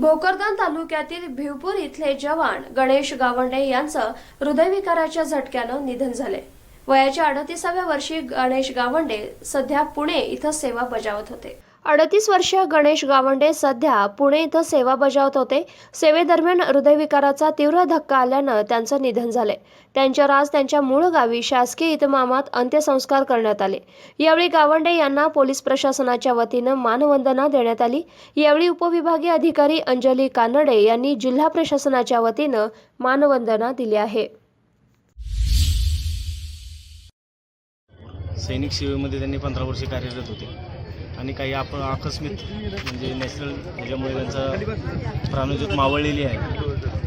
भोकरदान तालुक्यातील भिवपूर इथले जवान गणेश गावंडे यांचं हृदयविकाराच्या झटक्यानं निधन झाले. वयाच्या अडतीसाव्या वर्षी गणेश गावंडे सध्या पुणे इथं सेवा बजावत होते. अडतीस वर्षीय गणेश गावंडे सध्या पुणे इथं सेवा बजावत होते. सेवेदरम्यान हृदयविकाराचा तीव्र धक्का आल्यानं त्यांचं निधन झाले. त्यांच्यावर आज त्यांच्या मूळ गावी शासकीय इतमामात अंत्यसंस्कार करण्यात आले. यावेळी गावंडे यांना पोलीस प्रशासनाच्या वतीनं मानवंदना देण्यात आली. यावेळी उपविभागीय अधिकारी अंजली कानडे यांनी जिल्हा प्रशासनाच्या वतीनं मानवंदना दिली आहे. सैनिक सेवेमध्ये त्यांनी पंधरा वर्षे कार्यरत होते. आणि काही आपण आकस्मिक म्हणजे नॅचरल ह्याच्यामुळे त्यांचा प्राणज्योत मावळलेली आहे.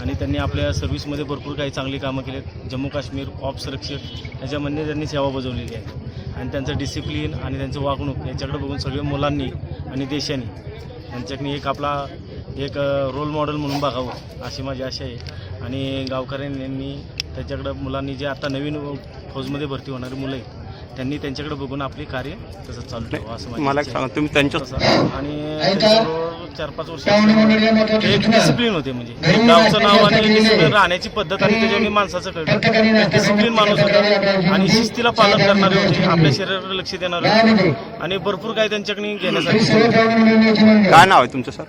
आणि त्यांनी आपल्या सर्व्हिसमध्ये भरपूर काही चांगली कामं केलीत. जम्मू काश्मीर ऑप संरक्षक ह्याच्यामध्ये त्यांनी सेवा बजावलेली आहे. आणि त्यांचं डिसिप्लिन आणि त्यांचं वागणूक याच्याकडे बघून सगळ्या मुलांनी आणि देशाने त्यांच्याकडे एक आपला एक रोल मॉडेल म्हणून बघावं अशी माझी आशा आहे. आणि गावकऱ्यांनी त्याच्याकडं मुलांनी जे आता नवीन फौजमध्ये भरती होणारी मुलं आहेत त्यांनी त्यांच्याकडे बघून आपले कार्य तसं चालू ठेवावं असं मला एक सांगा तुम्ही त्यांच्या. आणि त्यांच्याबरोबर चार पाच वर्ष एक डिसिप्लिन होते म्हणजे. एक गावचं नाव आणि डिसिप्लिन राहण्याची पद्धत आणि त्याच्यावर माणसाचं कळतं डिसिप्लिन माणूस होता. आणि शिस्तीला पालन करणारे होते आपल्या शरीराकडे लक्ष देणारे होते. आणि भरपूर काही त्यांच्याकडे घेण्यासाठी काय नाव आहे तुमचं सर?